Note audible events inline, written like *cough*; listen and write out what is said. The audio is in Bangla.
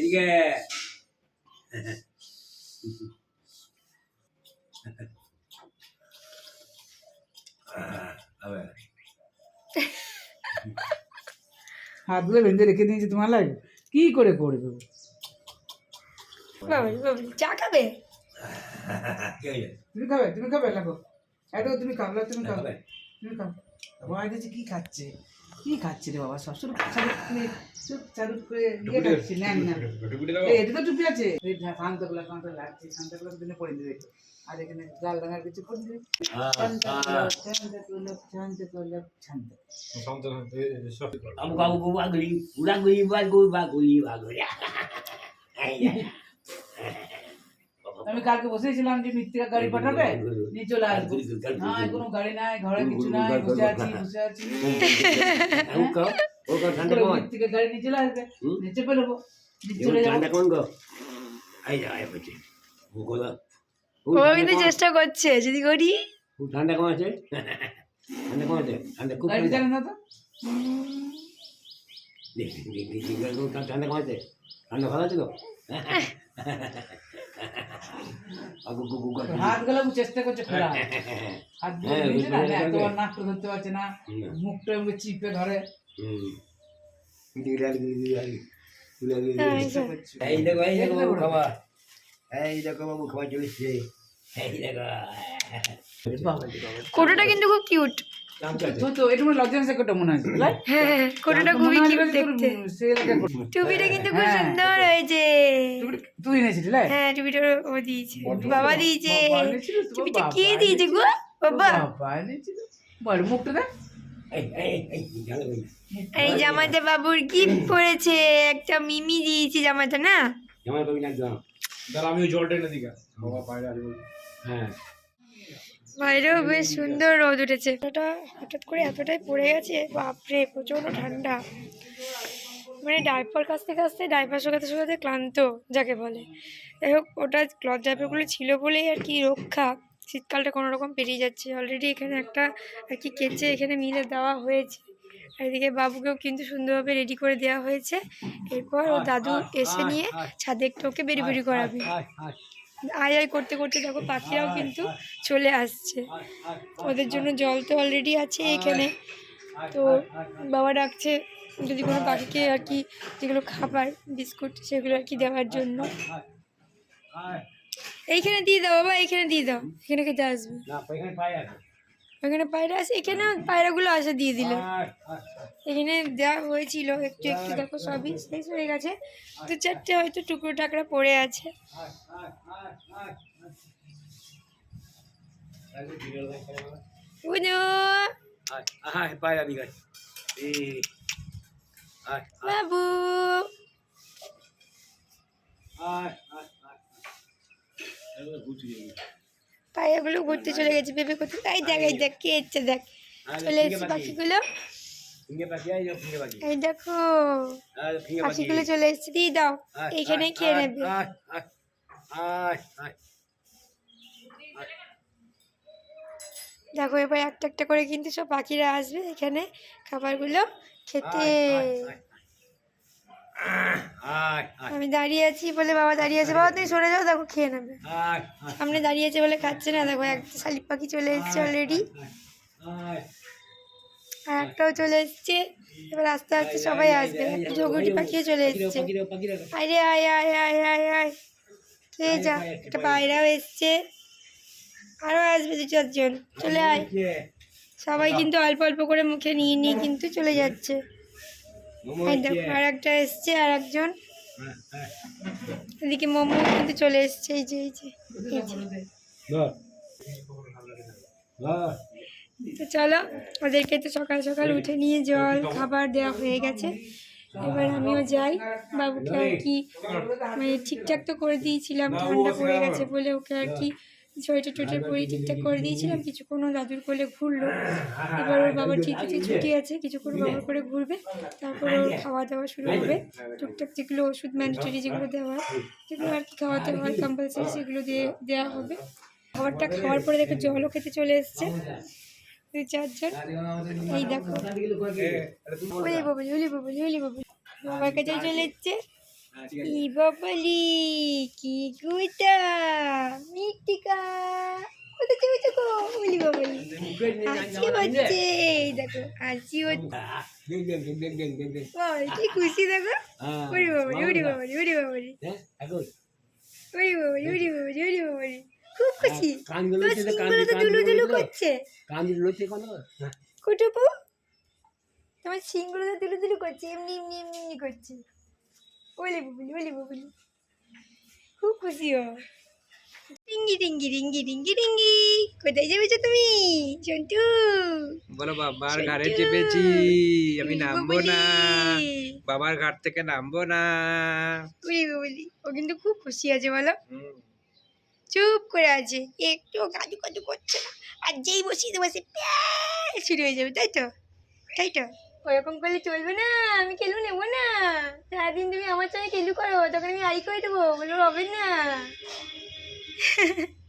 এদিকে। হাতগুলো বেঁধে রেখে দিয়েছি তোমার লাগে। কি করে করবে? চা খাবে? তুমি খাবে তুমি খাবে লাগো এত তুমি খাবে তুমি খাবে। খাবে? তুমি খাও দেখছি কি খাচ্ছে। কি খাচ্ছে রে বাবা? চালু করে চুপ চালু করে ইয়ে খাচ্ছে না এই, এটা তো টুপি আছে? শান্তগুলা শান্ত লাগছে শান্তগুলা দিনে পরে দিবে আর এখানে লাল রঙের কিছু করে দিবে শান্ত গোলাপ, শান্ত গোলাপ, শান্ত গোলাপ, শান্ত। *laughs* আমি কালকে বসেছিলাম যে মৃত্তিকা গাড়ি পাঠাবে নিয়ে চলে আসব নাই কোনো গাড়ি নাই ঘরে কিছু নাই বসে আছি বসে আছি. মৃত্তিকা গাড়ি নিয়ে চলে আসবে đó. ও কিন্তু চেষ্টা করছে যদি করি ঠান্ডা কম আছে ঠান্ডা কম আছে ঠান্ডা খুব না তো আছে ঠান্ডা ভালো আছে তো আগু গু গু গু হাতগুলো চেষ্টা করছে খোলা হাতগুলো হ্যাঁ, ধরতে পারছে না। মুখটা চিপে ধরে। এই দেখো এই দেখো বাবু খাওয়া এই দেখো বাবু খাওয়া চলছে। এই দেখো। কোটোটা কিন্তু খুব কিউট টুপিটা কিন্তু খুব। সুন্দর হয়েছে তুই- এনেছিলি হ্যাঁ টুপিটা ও দিয়েছে। বাবা দিয়েছে। টুপিটা কে দিয়েছে গো? বাবা। বল মুখটা দেখ এই জামাটা বাবুর গিফট পড়েছে একটা মিমি দিয়েছে জামাটা না? জামাই জলটা এনে দিই বাবা বাইরে আসবে হ্যাঁ। বাইরেও বেশ সুন্দর রোদ উঠেছে। ওটা হঠাৎ করে এতটাই পড়ে গেছে বাপরে প্রচণ্ড ঠান্ডা। মানে ডাইপার কাছতে কাছতে ডাইপার শুকাতে শুকাতে ক্লান্ত যাকে বলে। যাই হোক ওটা ক্লথ ডাইপারগুলো ছিল বলেই আর কি রক্ষা। শীতকালটা কোনো রকম পেরিয়ে যাচ্ছে। অলরেডি এখানে একটা আর কি কেচে এখানে মিলে দেওয়া হয়েছে। এদিকে বাবুকেও কিন্তু সুন্দরভাবে রেডি করে দেওয়া হয়েছে। এরপর ও দাদু এসে নিয়ে ছাদে একটু ওকে বেরি বেরি করাবে। আয় আয় করতে করতে দেখো পাখিরাও কিন্তু চলে আসছে। ওদের জন্য জল তো অলরেডি আছে এখানে। তো বাবা ডাকছে, যদি কোনো পাখিকে আর কি যেগুলো খাবার, বিস্কুট সেগুলো আর কি দেওয়ার জন্য। এইখানে দিয়ে দাও বাবা, এইখানে দিয়ে দাও, এখানে খেতে আসবে। ওখানে পায়রা আছে এখানে পায়রাগুলো আসে দিয়ে দিল। এখানে দেওয়া হয়েছিল একটু একটু দেখো সবই শেষ হয়ে গেছে। দু চারটে হয়তো টুকরো টাকরা পড়ে আছে। বাবু! আয় আয় আয়। পায়রাগুলো ঘুরতে চলে গেছে ভেবে করতে তাই দেখ এই দেখ কে এসছে দেখ। চলে এসছে পাখিগুলো। এই দেখো পাখিগুলো চলে এসছে দিয়ে দাও আয়, খেয়ে নেবে। দেখো এবার একটা একটা করে কিন্তু সব পাখিরা আসবে এখানে খাবারগুলো খেতে। আমি দাঁড়িয়ে আছি বলে বাবা দাঁড়িয়ে আছে। বাবা তুমি সরে যাও দেখো খেয়ে নেবে। সামনে দাঁড়িয়ে আছে বলে খাচ্ছে না দেখো একটা শালিক পাখি চলে এসছে অলরেডি আর একটাও চলে এসছে। এবার আস্তে আস্তে সবাই আসবে। একটা ঝগড়ি পাখিও চলে এসছে। আরে আয় আয় আয় আয় আয়। খেয়ে যা একটা পায়রাও এসছে। আরও আসবে দু চারজন। চলে আয়। সবাই কিন্তু অল্প অল্প করে মুখে নিয়ে নিয়ে কিন্তু চলে যাচ্ছে। দেখো আর একটা এসছে আর একজন এদিকে মোমো কিন্তু চলে এসছে এই যে এই যে তো চলো ওদেরকে তো সকাল সকাল উঠে নিয়ে জল খাবার দেওয়া হয়ে গেছে। এবার আমিও যাই। বাবুকে আর কি মানে ঠিকঠাক তো করে দিয়েছিলাম ঠান্ডা পড়ে গেছে বলে ওকে আর কি সোয়েটার টোয়েটার পরে ঠিকঠাক করে দিয়েছিলাম কিছুক্ষণ দাদুর কোলে ঘুরলো এবার ওর বাবার ঠিকই ছুটি আছে কিছুক্ষণ বাবার করে ঘুরবে তারপর ওর খাওয়া দাওয়া শুরু হবে টুকটাক যেগুলো ওষুধ ম্যান্ডেটরি যেগুলো দেওয়া হয় যেগুলো আর কি খাওয়াতে হয় কম্পালসারি সেগুলো দিয়ে দেওয়া হবে খাবারটা খাওয়ার পরে দেখো জলও খেতে চলে এসছে দুই চারজন এই দেখো ওলি বাবুলি ওলি বাবুলি ওলি বাবুলি বাবার কাছে চলে এসছে হ্যাঁ বাবালি কি গুটা মিটিকা গো? বলি বাবালি। হচ্ছে এই দেখো হচ্ছে। দেখ কি খুশি দেখো। ওরে ওরে? ওরে ওরে ওরে ওরে খুব খুশি। কানগুলো তো, দুলু দুলু করছে। কান হ্যাঁ, কুটুপু? তোমার সিংগুলো তো দুলু দুলু করছে এমনি এমনি এমনি করছে। ওলে বুবুলি ওলে বুবুলি খুব খুশি ও রিঙ্গি রিঙ্গি রিঙ্গি রিঙ্গি রিঙ্গি কোথায় যাবেছো তুমি সন্টু বলো বাবার ঘাড়ে চেপেছি। আমি নামবো। না। বাবার ঘাট থেকে নামবো না। উলি বাবুলি ও কিন্তু খুব খুশি আছে বলো। চুপ করে আছে। একটু কাজু কাজু করছে না। আর যেই বসিয়ে দেবো সে প্যাঁ শুরু হয়ে যাবে। তাই তো? তাই তো? ওরকম করলে চলবে না, আমি কেলু নেব না। সারাদিন তুমি আমার সঙ্গে কেলু করো, তখন আমি আই করে দেবো, বলব হবে না। *laughs*